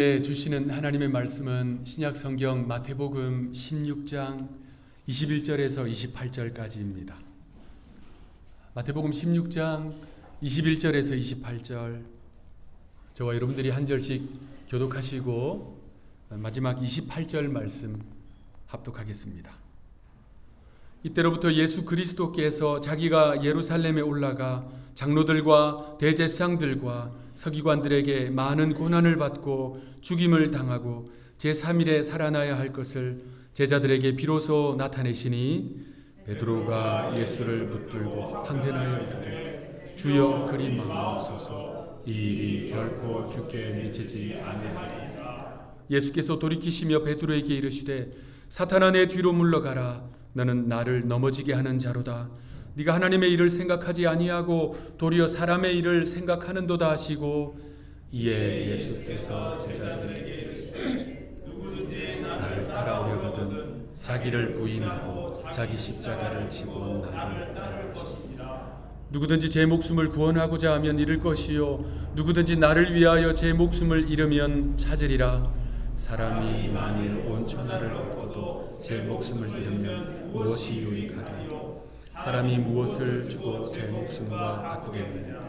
네, 주시는 하나님의 말씀은 신약 성경 마태복음 16장 21절에서 28절까지입니다. 마태복음 16장 21절에서 28절 저와 여러분들이 한 절씩 교독하시고 마지막 28절 말씀 합독하겠습니다. 이때로부터 예수 그리스도께서 자기가 예루살렘에 올라가 장로들과 대제사장들과 서기관들에게 많은 고난을 받고 죽임을 당하고 제3일에 살아나야 할 것을 제자들에게 비로소 나타내시니 베드로가 예수를 붙들고 항변하여 이르되 주여 그리 마옵소서 이 일이 결코 주께 미치지 아니하리이다 예수께서 돌이키시며 베드로에게 이르시되 사탄아 내 뒤로 물러가라. 너는 나를 넘어지게 하는 자로다 네가 하나님의 일을 생각하지 아니하고 도리어 사람의 일을 생각하는도다 하시고 이에 예수께서 제자들에게 나를 따라오려거든 자기를 부인하고 자기 십자가를 지고 나를 따라오시니라. 누구든지 제 목숨을 구원하고자 하면 잃을 것이요. 누구든지 나를 위하여 제 목숨을 잃으면 찾으리라. 사람이 만일 온 천하를 얻고도 제 목숨을 잃으면 무엇이 유익하리요 사람이 무엇을 주고 제 목숨과 바꾸겠느냐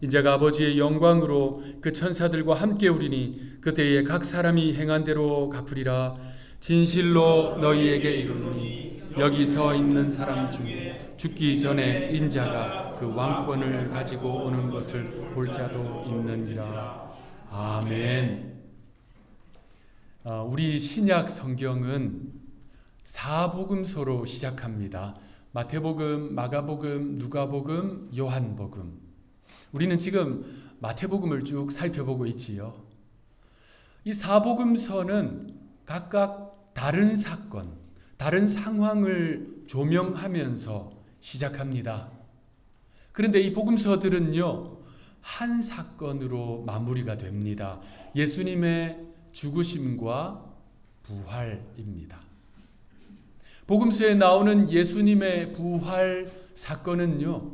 인자가 아버지의 영광으로 그 천사들과 함께 오리니 그때에 각 사람이 행한 대로 갚으리라 진실로 너희에게 이르노니 여기 서 있는 사람 중에 죽기 전에 인자가 그 왕권을 가지고 오는 것을 볼 자도 있느니라 아멘. 아, 우리 신약 성경은 사복음서로 시작합니다. 마태복음, 마가복음, 누가복음, 요한복음. 우리는 지금 마태복음을 쭉 살펴보고 있지요. 이 사복음서는 각각 다른 사건, 다른 상황을 조명하면서 시작합니다. 그런데 이 복음서들은요, 한 사건으로 마무리가 됩니다. 예수님의 죽으심과 부활입니다. 복음서에 나오는 예수님의 부활 사건은요,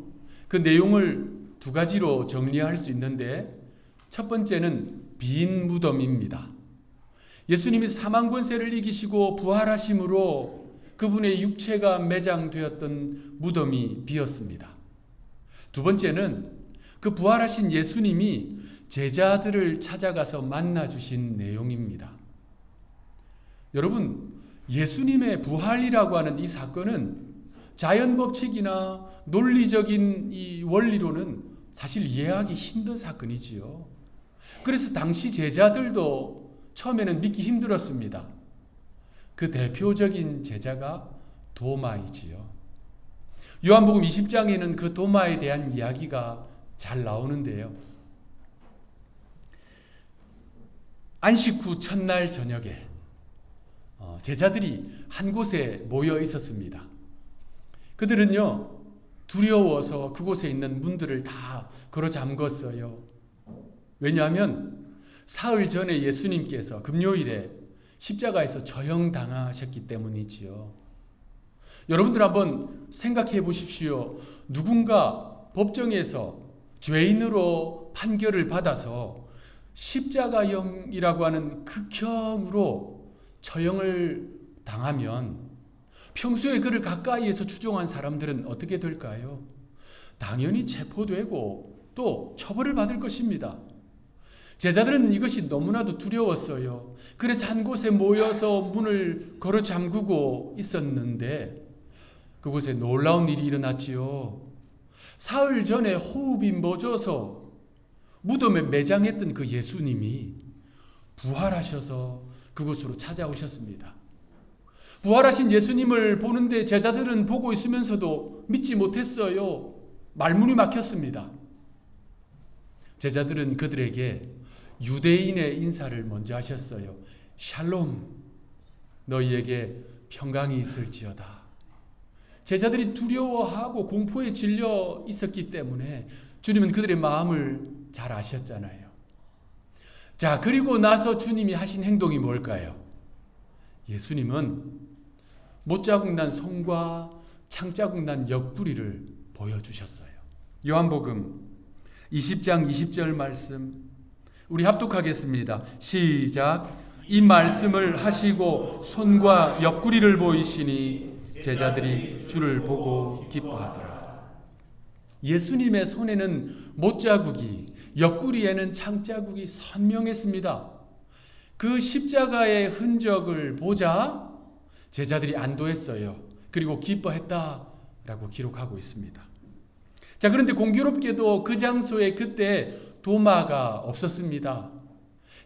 그 내용을 두 가지로 정리할 수 있는데, 첫 번째는 빈 무덤입니다. 예수님이 사망 권세를 이기시고 부활하심으로 그분의 육체가 매장되었던 무덤이 비었습니다. 두 번째는 그 부활하신 예수님이 제자들을 찾아가서 만나 주신 내용입니다. 여러분, 예수님의 부활이라고 하는 이 사건은 자연 법칙이나 논리적인 이 원리로는 사실 이해하기 힘든 사건이지요. 그래서 당시 제자들도 처음에는 믿기 힘들었습니다. 그 대표적인 제자가 도마이지요. 요한복음 20장에는 그 도마에 대한 이야기가 잘 나오는데요. 안식 후 첫날 저녁에 어, 제자들이 한 곳에 모여 있었습니다. 그들은요, 두려워서 그곳에 있는 문들을 다 걸어 잠궜어요. 왜냐하면 사흘 전에 예수님께서 금요일에 십자가에서 처형당하셨기 때문이지요. 여러분들 한번 생각해 보십시오. 누군가 법정에서 죄인으로 판결을 받아서 십자가형이라고 하는 극형으로 처형을 당하면 평소에 그를 가까이에서 추종한 사람들은 어떻게 될까요? 당연히 체포되고 또 처벌을 받을 것입니다. 제자들은 이것이 너무나도 두려웠어요. 그래서 한 곳에 모여서 문을 걸어 잠그고 있었는데 그곳에 놀라운 일이 일어났지요. 사흘 전에 호흡이 멎어서 무덤에 매장했던 그 예수님이 부활하셔서 그곳으로 찾아오셨습니다. 부활하신 예수님을 보는데 제자들은 보고 있으면서도 믿지 못했어요. 말문이 막혔습니다. 제자들은 그들에게 유대인의 인사를 먼저 하셨어요. 샬롬, 너희에게 평강이 있을지어다. 제자들이 두려워하고 공포에 질려 있었기 때문에 주님은 그들의 마음을 잘 아셨잖아요. 자, 그리고 나서 주님이 하신 행동이 뭘까요? 예수님은 못자국 난 손과 창자국 난 옆구리를 보여주셨어요. 요한복음 20장 20절 말씀 우리 합독하겠습니다. 시작. 이 말씀을 하시고 손과 옆구리를 보이시니 제자들이 주를 보고 기뻐하더라. 예수님의 손에는 못자국이, 옆구리에는 창자국이 선명했습니다. 그 십자가의 흔적을 보자 제자들이 안도했어요. 그리고 기뻐했다 라고 기록하고 있습니다. 자, 그런데 공교롭게도 그 장소에 그때 도마가 없었습니다.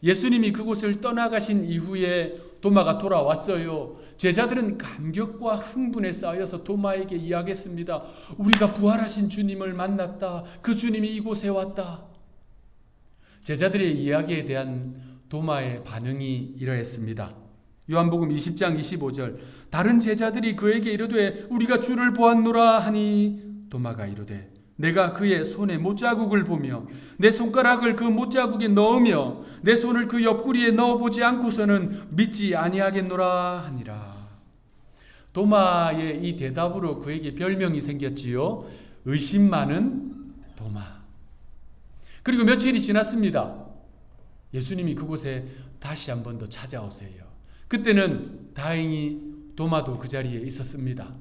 예수님이 그곳을 떠나가신 이후에 도마가 돌아왔어요. 제자들은 감격과 흥분에 쌓여서 도마에게 이야기했습니다. 우리가 부활하신 주님을 만났다. 그 주님이 이곳에 왔다. 제자들의 이야기에 대한 도마의 반응이 이러했습니다. 요한복음 20장 25절 다른 제자들이 그에게 이르되 우리가 주를 보았노라 하니 도마가 이르되 내가 그의 손에 못자국을 보며 내 손가락을 그 못자국에 넣으며 내 손을 그 옆구리에 넣어보지 않고서는 믿지 아니하겠노라 하니라. 도마의 이 대답으로 그에게 별명이 생겼지요. 의심 많은 도마. 그리고 며칠이 지났습니다. 예수님이 그곳에 다시 한 번 더 찾아오세요. 그때는 다행히 도마도 그 자리에 있었습니다.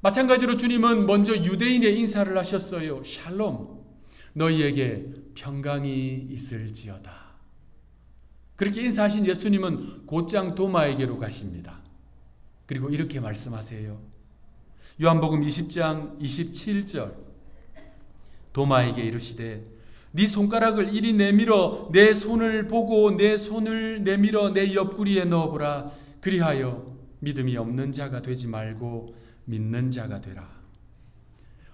마찬가지로 주님은 먼저 유대인의 인사를 하셨어요. 샬롬. 너희에게 평강이 있을지어다. 그렇게 인사하신 예수님은 곧장 도마에게로 가십니다. 그리고 이렇게 말씀하세요. 요한복음 20장 27절 도마에게 이르시되 네 손가락을 이리 내밀어 내 손을 보고 내 손을 내밀어 내 옆구리에 넣어보라 그리하여 믿음이 없는 자가 되지 말고 믿는 자가 되라.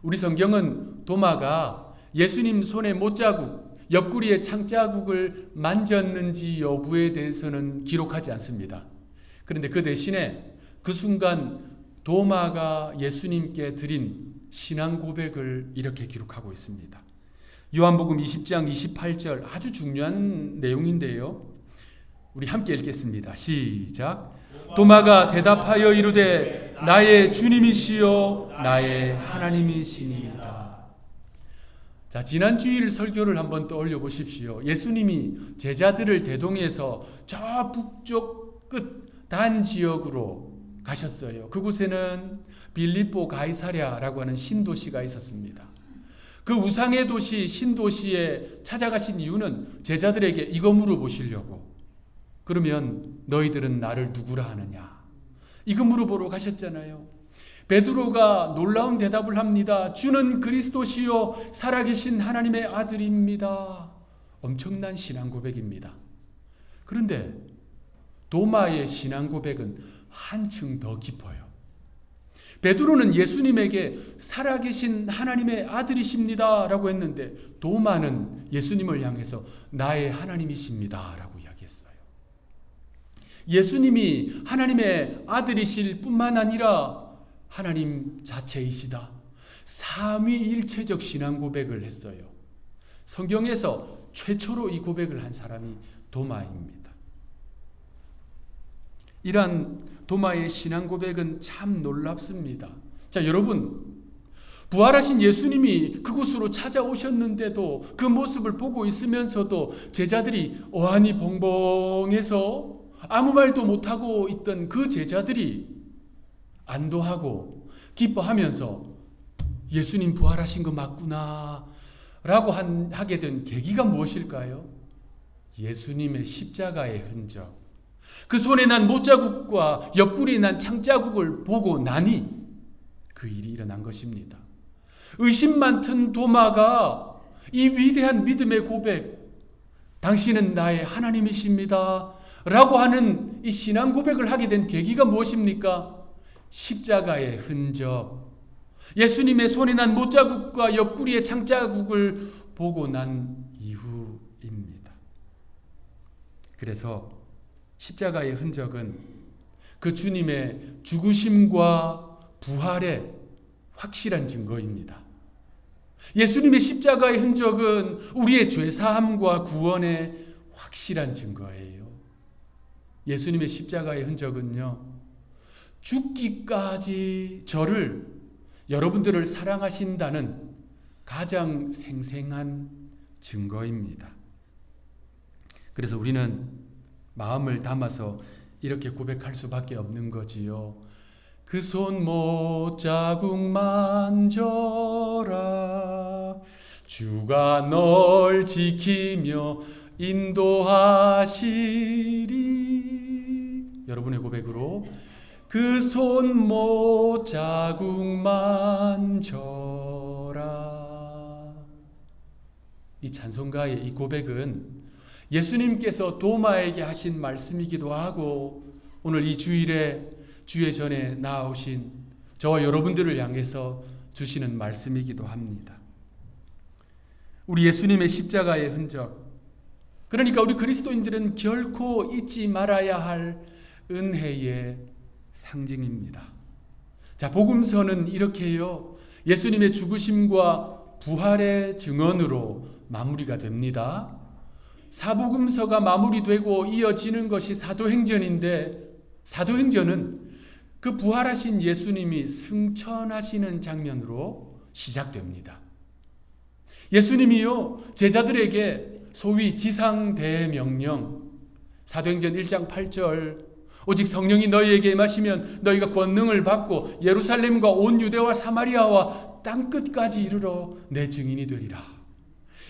우리 성경은 도마가 예수님 손에 못자국, 옆구리에 창자국을 만졌는지 여부에 대해서는 기록하지 않습니다. 그런데 그 대신에 그 순간 도마가 예수님께 드린 신앙 고백을 이렇게 기록하고 있습니다. 요한복음 20장 28절 아주 중요한 내용인데요. 우리 함께 읽겠습니다. 시작. 도마가 대답하여 이르되 나의 주님이시요 나의 하나님이시니이다. 자, 지난 주일 설교를 한번 떠올려 보십시오. 예수님이 제자들을 대동해서 저 북쪽 끝 단 지역으로 가셨어요. 그곳에는 빌립보 가이사랴라고 하는 신도시가 있었습니다. 그 우상의 도시 신도시에 찾아가신 이유는 제자들에게 이거 물어보시려고. 그러면 너희들은 나를 누구라 하느냐? 이거 물어보러 가셨잖아요. 베드로가 놀라운 대답을 합니다. 주는 그리스도시요 살아계신 하나님의 아들입니다. 엄청난 신앙 고백입니다. 그런데 도마의 신앙 고백은 한층 더 깊어요. 베드로는 예수님에게 살아계신 하나님의 아들이십니다라고 했는데 도마는 예수님을 향해서 나의 하나님이십니다라고 이야기했어요. 예수님이 하나님의 아들이실 뿐만 아니라 하나님 자체이시다. 삼위일체적 신앙 고백을 했어요. 성경에서 최초로 이 고백을 한 사람이 도마입니다. 이러한 도마의 신앙 고백은 참 놀랍습니다. 자, 여러분. 부활하신 예수님이 그곳으로 찾아오셨는데도 그 모습을 보고 있으면서도 제자들이 어안이 벙벙해서 아무 말도 못하고 있던 그 제자들이 안도하고 기뻐하면서 예수님 부활하신 거 맞구나 라고 한, 하게 된 계기가 무엇일까요? 예수님의 십자가의 흔적. 그 손에 난 못자국과 옆구리에 난 창자국을 보고 나니 그 일이 일어난 것입니다. 의심 많던 도마가 이 위대한 믿음의 고백, 당신은 나의 하나님이십니다. 라고 하는 이 신앙 고백을 하게 된 계기가 무엇입니까? 십자가의 흔적. 예수님의 손에 난 못자국과 옆구리의 창자국을 보고 난 이후입니다. 그래서 십자가의 흔적은 그 주님의 죽으심과 부활의 확실한 증거입니다. 예수님의 십자가의 흔적은 우리의 죄사함과 구원의 확실한 증거예요. 예수님의 십자가의 흔적은요, 죽기까지 저를, 여러분들을 사랑하신다는 가장 생생한 증거입니다. 그래서 우리는 마음을 담아서 이렇게 고백할 수밖에 없는 거지요. 그 손 못 자국 만져라. 주가 널 지키며 인도하시리. 여러분의 고백으로 그 손 못 자국 만져라. 이 찬송가의 이 고백은 예수님께서 도마에게 하신 말씀이기도 하고 오늘 이 주일에 주의 전에 나오신 저와 여러분들을 향해서 주시는 말씀이기도 합니다. 우리 예수님의 십자가의 흔적. 그러니까 우리 그리스도인들은 결코 잊지 말아야 할 은혜의 상징입니다. 자, 복음서는 이렇게요. 예수님의 죽으심과 부활의 증언으로 마무리가 됩니다. 사복음서가 마무리되고 이어지는 것이 사도행전인데 사도행전은 그 부활하신 예수님이 승천하시는 장면으로 시작됩니다. 예수님이요 제자들에게 소위 지상 대명령 사도행전 1장 8절 오직 성령이 너희에게 임하시면 너희가 권능을 받고 예루살렘과 온 유대와 사마리아와 땅 끝까지 이르러 내 증인이 되리라.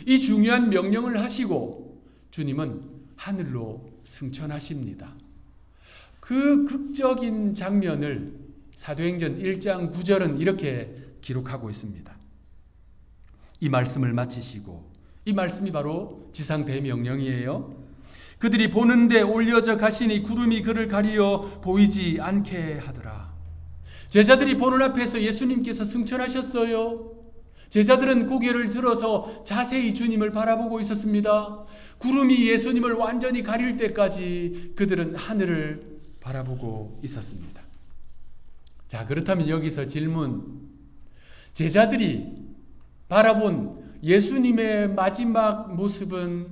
이 중요한 명령을 하시고 주님은 하늘로 승천하십니다. 그 극적인 장면을 사도행전 1장 9절은 이렇게 기록하고 있습니다. 이 말씀을 마치시고 이 말씀이 바로 지상 대명령이에요. 그들이 보는데 올려져 가시니 구름이 그를 가리어 보이지 않게 하더라. 제자들이 보는 앞에서 예수님께서 승천하셨어요. 제자들은 고개를 들어서 자세히 주님을 바라보고 있었습니다. 구름이 예수님을 완전히 가릴 때까지 그들은 하늘을 바라보고 있었습니다. 자, 그렇다면 여기서 질문. 제자들이 바라본 예수님의 마지막 모습은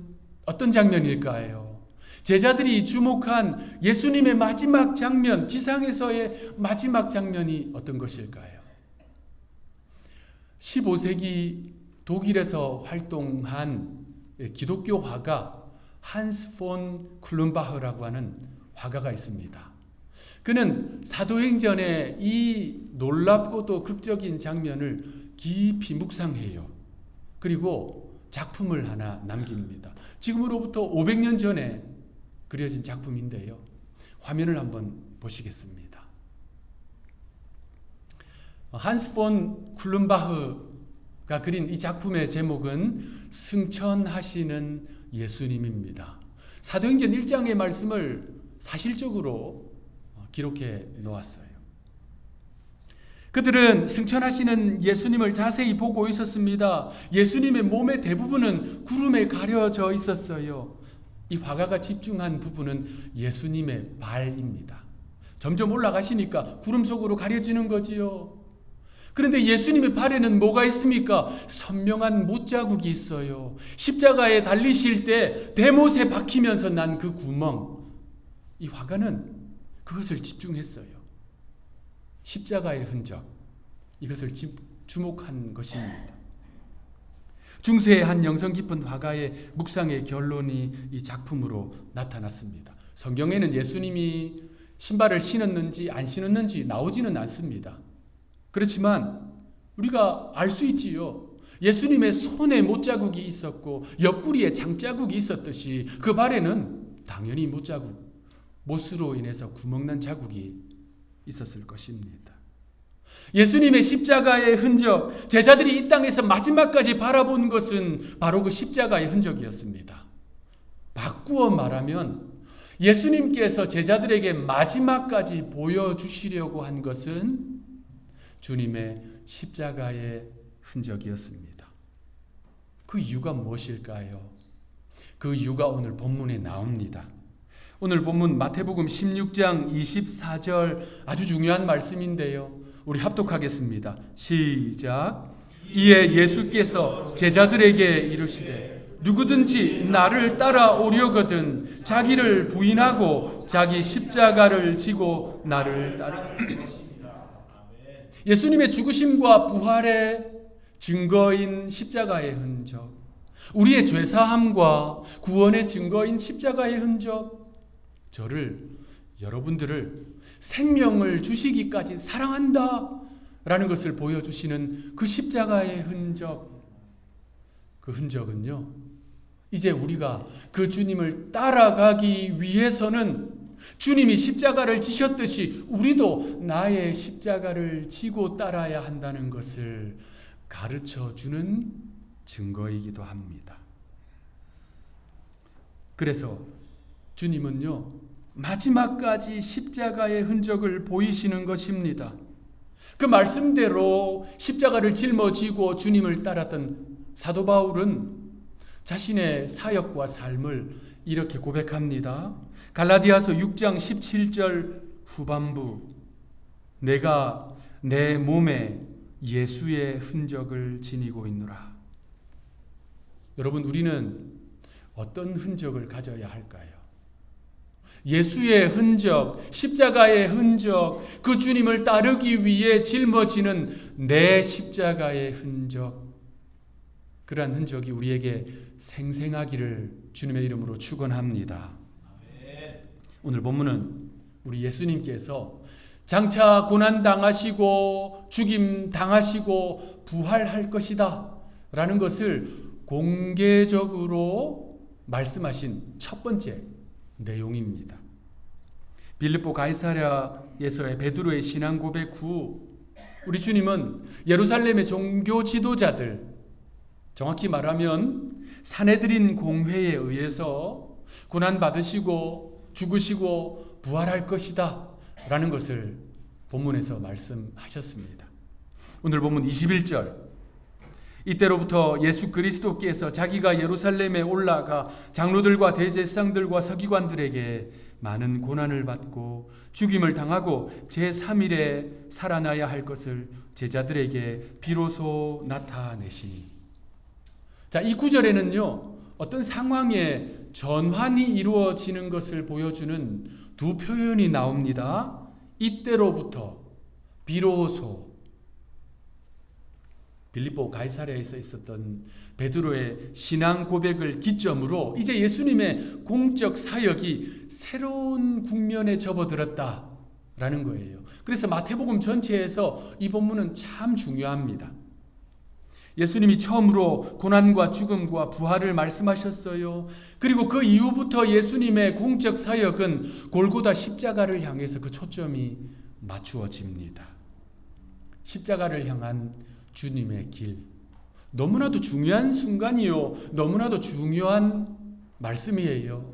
어떤 장면일까요? 제자들이 주목한 예수님의 마지막 장면, 지상에서의 마지막 장면이 어떤 것일까요? 15세기 독일에서 활동한 기독교 화가 한스 폰 클룬바흐라고 하는 화가가 있습니다. 그는 사도행전의 이 놀랍고도 극적인 장면을 깊이 묵상해요. 그리고 작품을 하나 남깁니다. 지금으로부터 500년 전에 그려진 작품인데요. 화면을 한번 보시겠습니다. 한스 폰 쿨른바흐가 그린 이 작품의 제목은 승천하시는 예수님입니다. 사도행전 1장의 말씀을 사실적으로 기록해 놓았어요. 그들은 승천하시는 예수님을 자세히 보고 있었습니다. 예수님의 몸의 대부분은 구름에 가려져 있었어요. 이 화가가 집중한 부분은 예수님의 발입니다. 점점 올라가시니까 구름 속으로 가려지는 거지요. 그런데 예수님의 발에는 뭐가 있습니까? 선명한 못자국이 있어요. 십자가에 달리실 때 대못에 박히면서 난 그 구멍. 이 화가는 그것을 집중했어요. 십자가의 흔적. 이것을 주목한 것입니다. 중세의 한 영성 깊은 화가의 묵상의 결론이 이 작품으로 나타났습니다. 성경에는 예수님이 신발을 신었는지 안 신었는지 나오지는 않습니다. 그렇지만 우리가 알 수 있지요. 예수님의 손에 못자국이 있었고 옆구리에 장자국이 있었듯이 그 발에는 당연히 못자국, 못으로 인해서 구멍난 자국이 있었을 것입니다. 예수님의 십자가의 흔적, 제자들이 이 땅에서 마지막까지 바라본 것은 바로 그 십자가의 흔적이었습니다. 바꾸어 말하면 예수님께서 제자들에게 마지막까지 보여주시려고 한 것은 주님의 십자가의 흔적이었습니다. 그 이유가 무엇일까요? 그 이유가 오늘 본문에 나옵니다. 오늘 본문 마태복음 16장 24절 아주 중요한 말씀인데요. 우리 합독하겠습니다. 시작. 이에 예수께서 제자들에게 이르시되 누구든지 나를 따라오려거든 자기를 부인하고 자기 십자가를 지고 나를 따라 예수님의 죽으심과 부활의 증거인 십자가의 흔적 우리의 죄사함과 구원의 증거인 십자가의 흔적, 저를, 여러분들을 생명을 주시기까지 사랑한다. 라는 것을 보여주시는 그 십자가의 흔적, 그 흔적은요, 이제 우리가 그 주님을 따라가기 위해서는 주님이 십자가를 지셨듯이 우리도 나의 십자가를 지고 따라야 한다는 것을 가르쳐 주는 증거이기도 합니다. 그래서 주님은요, 마지막까지 십자가의 흔적을 보이시는 것입니다. 그 말씀대로 십자가를 짊어지고 주님을 따랐던 사도 바울은 자신의 사역과 삶을 이렇게 고백합니다. 갈라디아서 6장 17절 후반부 내가 내 몸에 예수의 흔적을 지니고 있노라. 여러분 우리는 어떤 흔적을 가져야 할까요? 예수의 흔적, 십자가의 흔적, 그 주님을 따르기 위해 짊어지는 내 십자가의 흔적, 그러한 흔적이 우리에게 생생하기를 주님의 이름으로 축원합니다. 오늘 본문은 우리 예수님께서 장차 고난 당하시고 죽임 당하시고 부활할 것이다 라는 것을 공개적으로 말씀하신 첫 번째 내용입니다. 빌립보 가이사랴에서의 베드로의 신앙 고백 후 우리 주님은 예루살렘의 종교 지도자들 정확히 말하면 사내들인 공회에 의해서 고난 받으시고 죽으시고 부활할 것이다 라는 것을 본문에서 말씀하셨습니다. 오늘 본문 21절 이때로부터 예수 그리스도께서 자기가 예루살렘에 올라가 장로들과 대제사장들과 서기관들에게 많은 고난을 받고 죽임을 당하고 제3일에 살아나야 할 것을 제자들에게 비로소 나타내시니 자, 이 구절에는요. 어떤 상황에 전환이 이루어지는 것을 보여주는 두 표현이 나옵니다. 이때로부터 비로소 빌립보 가이사랴에서 있었던 베드로의 신앙 고백을 기점으로 이제 예수님의 공적 사역이 새로운 국면에 접어들었다라는 거예요. 그래서 마태복음 전체에서 이 본문은 참 중요합니다. 예수님이 처음으로 고난과 죽음과 부활을 말씀하셨어요. 그리고 그 이후부터 예수님의 공적 사역은 골고다 십자가를 향해서 그 초점이 맞추어집니다. 십자가를 향한 주님의 길. 너무나도 중요한 순간이요. 너무나도 중요한 말씀이에요.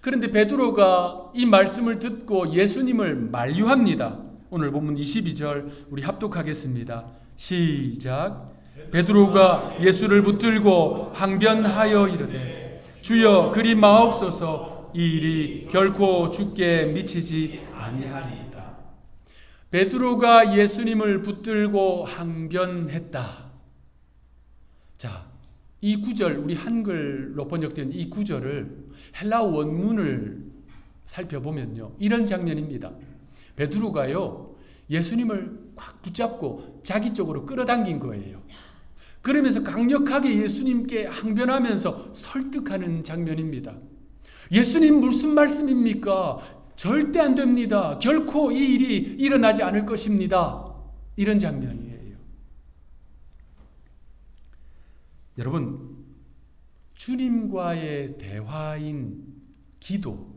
그런데 베드로가 이 말씀을 듣고 예수님을 만류합니다. 오늘 본문 22절 우리 합독하겠습니다. 시작. 베드로가 예수를 붙들고 항변하여 이르되 주여 그리 마옵소서 이 일이 결코 죽게 미치지 아니하리이다. 베드로가 예수님을 붙들고 항변했다. 자, 이 구절 우리 한글로 번역된 이 구절을 헬라 원문을 살펴보면요. 이런 장면입니다. 베드로가요. 예수님을 꽉 붙잡고 자기 쪽으로 끌어당긴 거예요. 그러면서 강력하게 예수님께 항변하면서 설득하는 장면입니다. 예수님 무슨 말씀입니까? 절대 안 됩니다. 결코 이 일이 일어나지 않을 것입니다. 이런 장면이에요. 여러분, 주님과의 대화인 기도,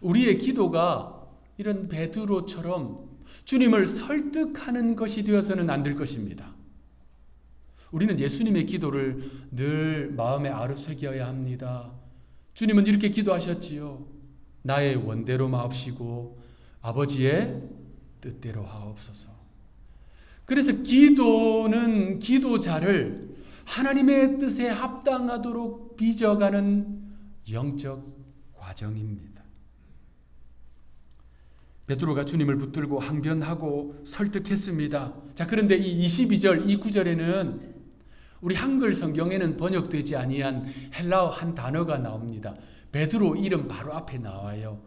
우리의 기도가 이런 베드로처럼 주님을 설득하는 것이 되어서는 안 될 것입니다. 우리는 예수님의 기도를 늘 마음에 아르새겨야 합니다. 주님은 이렇게 기도하셨지요. 나의 원대로 마옵시고 아버지의 뜻대로 하옵소서. 그래서 기도는 기도자를 하나님의 뜻에 합당하도록 빚어가는 영적 과정입니다. 베드로가 주님을 붙들고 항변하고 설득했습니다. 자, 그런데 이 22절, 이 구절에는 우리 한글 성경에는 번역되지 아니한 헬라어 한 단어가 나옵니다. 베드로 이름 바로 앞에 나와요.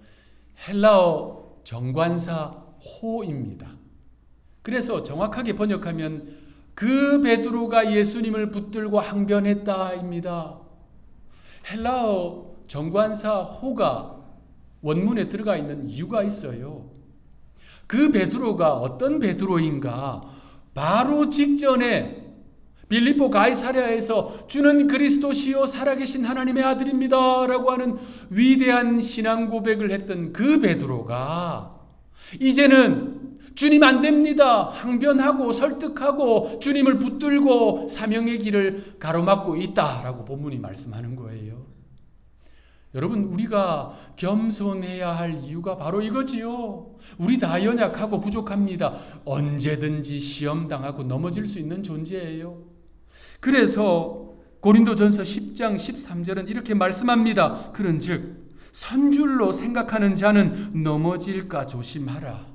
헬라어 정관사 호입니다. 그래서 정확하게 번역하면 그 베드로가 예수님을 붙들고 항변했다입니다. 헬라어 정관사 호가 원문에 들어가 있는 이유가 있어요. 그 베드로가 어떤 베드로인가? 바로 직전에 빌립보 가이사랴에서 주는 그리스도시요 살아계신 하나님의 아들입니다라고 하는 위대한 신앙 고백을 했던 그 베드로가 이제는 주님 안 됩니다. 항변하고 설득하고 주님을 붙들고 사명의 길을 가로막고 있다라고 본문이 말씀하는 거예요. 여러분 우리가 겸손해야 할 이유가 바로 이거지요. 우리 다 연약하고 부족합니다. 언제든지 시험 당하고 넘어질 수 있는 존재예요. 그래서 고린도전서 10장 13절은 이렇게 말씀합니다. 그런즉 선줄로 생각하는 자는 넘어질까 조심하라.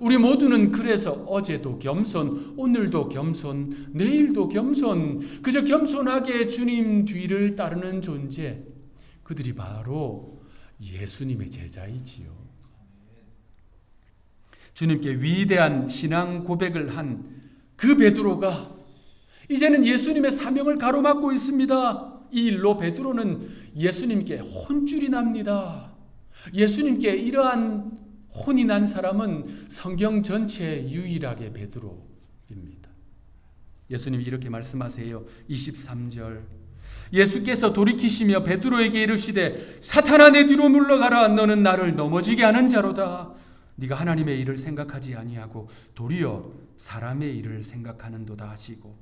우리 모두는 그래서 어제도 겸손, 오늘도 겸손, 내일도 겸손, 그저 겸손하게 주님 뒤를 따르는 존재. 그들이 바로 예수님의 제자이지요. 주님께 위대한 신앙 고백을 한 그 베드로가 이제는 예수님의 사명을 가로막고 있습니다. 이 일로 베드로는 예수님께 혼쭐이 납니다. 예수님께 이러한 혼이 난 사람은 성경 전체 유일하게 베드로입니다. 예수님이 이렇게 말씀하세요. 23절. 예수께서 돌이키시며 베드로에게 이르시되 사탄아 내 뒤로 물러가라 너는 나를 넘어지게 하는 자로다. 네가 하나님의 일을 생각하지 아니하고 도리어 사람의 일을 생각하는도다 하시고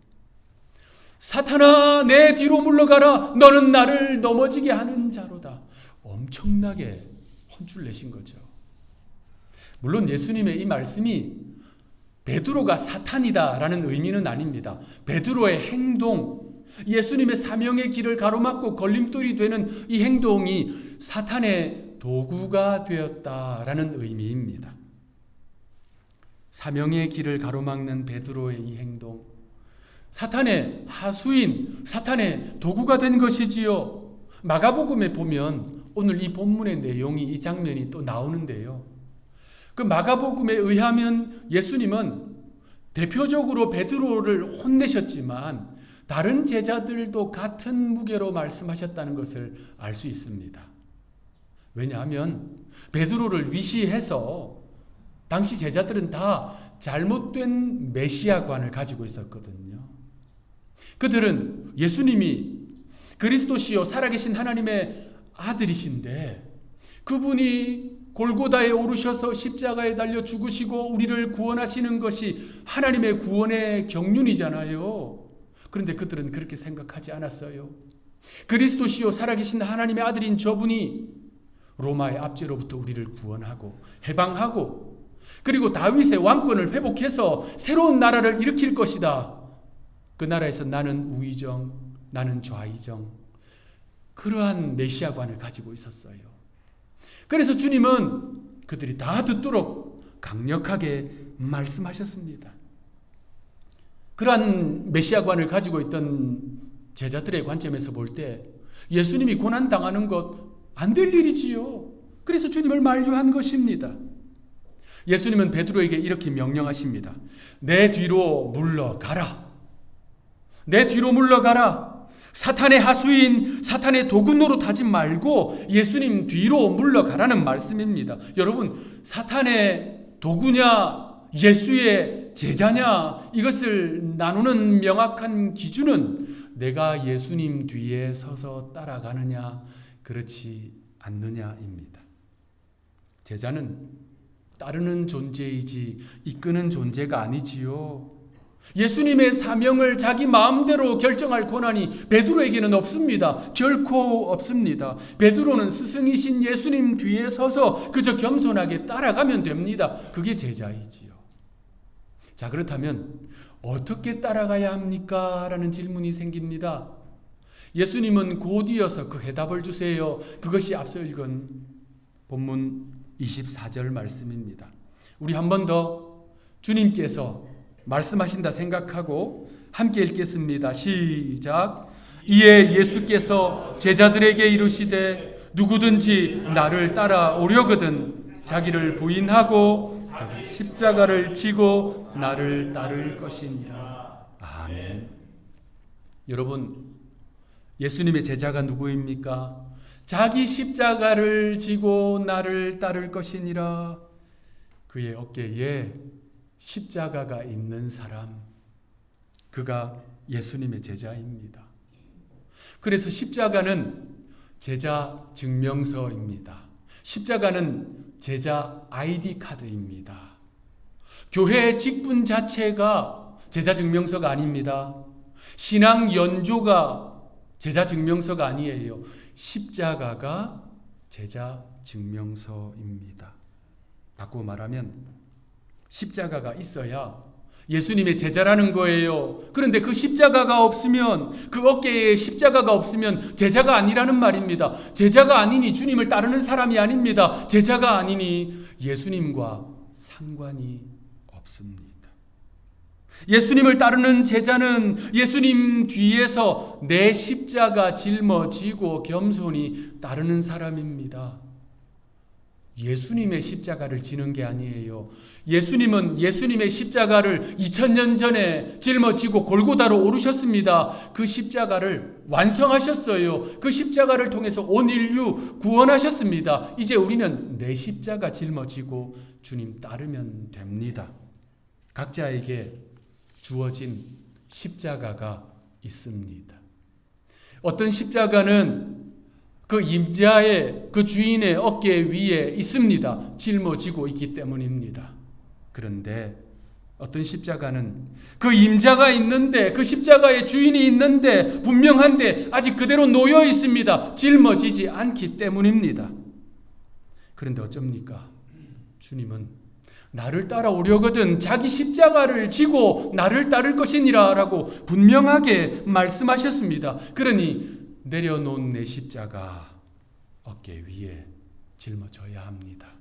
사탄아 내 뒤로 물러가라 너는 나를 넘어지게 하는 자로다. 엄청나게 혼쭐 내신 거죠. 물론 예수님의 이 말씀이 베드로가 사탄이다라는 의미는 아닙니다. 베드로의 행동, 예수님의 사명의 길을 가로막고 걸림돌이 되는 이 행동이 사탄의 도구가 되었다라는 의미입니다. 사명의 길을 가로막는 베드로의 이 행동, 사탄의 하수인, 사탄의 도구가 된 것이지요. 마가복음에 보면 오늘 이 본문의 내용이 이 장면이 또 나오는데요. 그 마가복음에 의하면 예수님은 대표적으로 베드로를 혼내셨지만 다른 제자들도 같은 무게로 말씀하셨다는 것을 알 수 있습니다. 왜냐하면 베드로를 위시해서 당시 제자들은 다 잘못된 메시아관을 가지고 있었거든요. 그들은 예수님이 그리스도시요 살아계신 하나님의 아들이신데 그분이 골고다에 오르셔서 십자가에 달려 죽으시고 우리를 구원하시는 것이 하나님의 구원의 경륜이잖아요. 그런데 그들은 그렇게 생각하지 않았어요. 그리스도시요 살아계신 하나님의 아들인 저분이 로마의 압제로부터 우리를 구원하고 해방하고 그리고 다윗의 왕권을 회복해서 새로운 나라를 일으킬 것이다. 그 나라에서 나는 우의정, 나는 좌의정 그러한 메시아관을 가지고 있었어요. 그래서 주님은 그들이 다 듣도록 강력하게 말씀하셨습니다. 그러한 메시아관을 가지고 있던 제자들의 관점에서 볼 때 예수님이 고난 당하는 것 안 될 일이지요. 그래서 주님을 만류한 것입니다. 예수님은 베드로에게 이렇게 명령하십니다. 내 뒤로 물러가라. 내 뒤로 물러가라. 사탄의 하수인, 사탄의 도구 노릇하지 말고 예수님 뒤로 물러가라는 말씀입니다. 여러분, 사탄의 도구냐, 예수의 제자냐, 이것을 나누는 명확한 기준은 내가 예수님 뒤에 서서 따라가느냐, 그렇지 않느냐입니다. 제자는 따르는 존재이지 이끄는 존재가 아니지요. 예수님의 사명을 자기 마음대로 결정할 권한이 베드로에게는 없습니다. 결코 없습니다. 베드로는 스승이신 예수님 뒤에 서서 그저 겸손하게 따라가면 됩니다. 그게 제자이지요. 자, 그렇다면 어떻게 따라가야 합니까? 라는 질문이 생깁니다. 예수님은 곧이어서 그 해답을 주세요. 그것이 앞서 읽은 본문 24절 말씀입니다. 우리 한 번 더 주님께서 말씀하신다 생각하고 함께 읽겠습니다. 시작. 이에 예수께서 제자들에게 이르시되 누구든지 나를 따라 오려거든 자기를 부인하고 십자가를 지고 나를 따를 것이니라. 아멘. 여러분, 예수님의 제자가 누구입니까? 자기 십자가를 지고 나를 따를 것이니라. 그의 어깨에 십자가가 있는 사람. 그가 예수님의 제자입니다. 그래서 십자가는 제자 증명서입니다. 십자가는 제자 아이디 카드입니다. 교회 직분 자체가 제자 증명서가 아닙니다. 신앙 연조가 제자 증명서가 아니에요. 십자가가 제자 증명서입니다. 바꾸어 말하면 십자가가 있어야 예수님의 제자라는 거예요. 그런데 그 십자가가 없으면 그 어깨에 십자가가 없으면 제자가 아니라는 말입니다. 제자가 아니니 주님을 따르는 사람이 아닙니다. 제자가 아니니 예수님과 상관이 없습니다. 예수님을 따르는 제자는 예수님 뒤에서 내 십자가 짊어지고 겸손히 따르는 사람입니다. 예수님의 십자가를 지는 게 아니에요. 예수님은 예수님의 십자가를 2000년 전에 짊어지고 골고다로 오르셨습니다. 그 십자가를 완성하셨어요. 그 십자가를 통해서 온 인류 구원하셨습니다. 이제 우리는 내 십자가 짊어지고 주님 따르면 됩니다. 각자에게 주어진 십자가가 있습니다. 어떤 십자가는 그 임자의 그 주인의 어깨 위에 있습니다. 짊어지고 있기 때문입니다. 그런데 어떤 십자가는 그 임자가 있는데 그 십자가의 주인이 있는데 분명한데 아직 그대로 놓여 있습니다. 짊어지지 않기 때문입니다. 그런데 어쩝니까? 주님은 나를 따라오려거든 자기 십자가를 지고 나를 따를 것이니라라고 분명하게 말씀하셨습니다. 그러니 내려놓은 내 십자가 어깨 위에 짊어져야 합니다.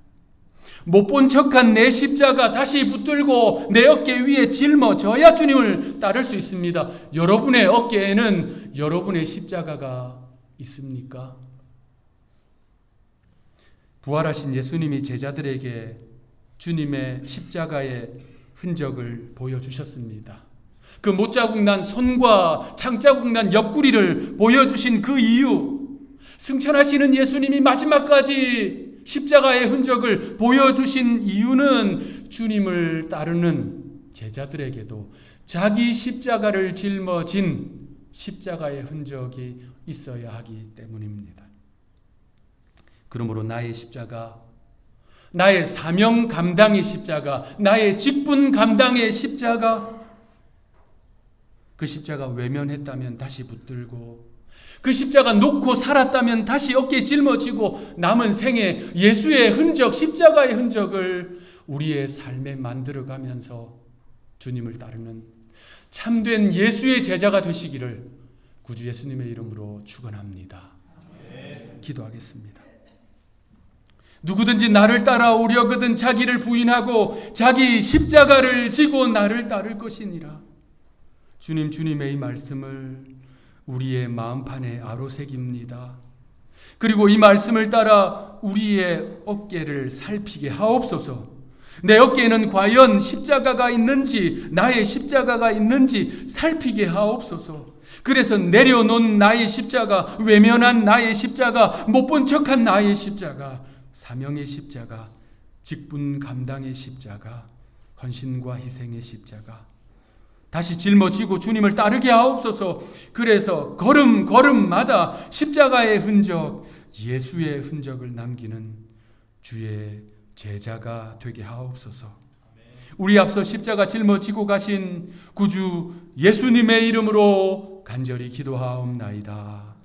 못 본 척한 내 십자가 다시 붙들고 내 어깨 위에 짊어져야 주님을 따를 수 있습니다. 여러분의 어깨에는 여러분의 십자가가 있습니까? 부활하신 예수님이 제자들에게 주님의 십자가의 흔적을 보여주셨습니다. 그 못자국 난 손과 창자국 난 옆구리를 보여주신 그 이유, 승천하시는 예수님이 마지막까지 십자가의 흔적을 보여주신 이유는 주님을 따르는 제자들에게도 자기 십자가를 짊어진 십자가의 흔적이 있어야 하기 때문입니다. 그러므로 나의 십자가, 나의 사명 감당의 십자가, 나의 직분 감당의 십자가, 그 십자가 외면했다면 다시 붙들고 그 십자가 놓고 살았다면 다시 어깨에 짊어지고 남은 생에 예수의 흔적, 십자가의 흔적을 우리의 삶에 만들어가면서 주님을 따르는 참된 예수의 제자가 되시기를 구주 예수님의 이름으로 축원합니다. 기도하겠습니다. 누구든지 나를 따라오려거든 자기를 부인하고 자기 십자가를 지고 나를 따를 것이니라. 주님 주님의 이 말씀을 우리의 마음판에 아로새깁니다. 그리고 이 말씀을 따라 우리의 어깨를 살피게 하옵소서. 내 어깨에는 과연 십자가가 있는지, 나의 십자가가 있는지 살피게 하옵소서. 그래서 내려놓은 나의 십자가, 외면한 나의 십자가, 못 본 척한 나의 십자가, 사명의 십자가, 직분 감당의 십자가, 헌신과 희생의 십자가, 다시 짊어지고 주님을 따르게 하옵소서. 그래서 걸음 걸음마다 십자가의 흔적, 예수의 흔적을 남기는 주의 제자가 되게 하옵소서. 우리 앞서 십자가 짊어지고 가신 구주 예수님의 이름으로 간절히 기도하옵나이다.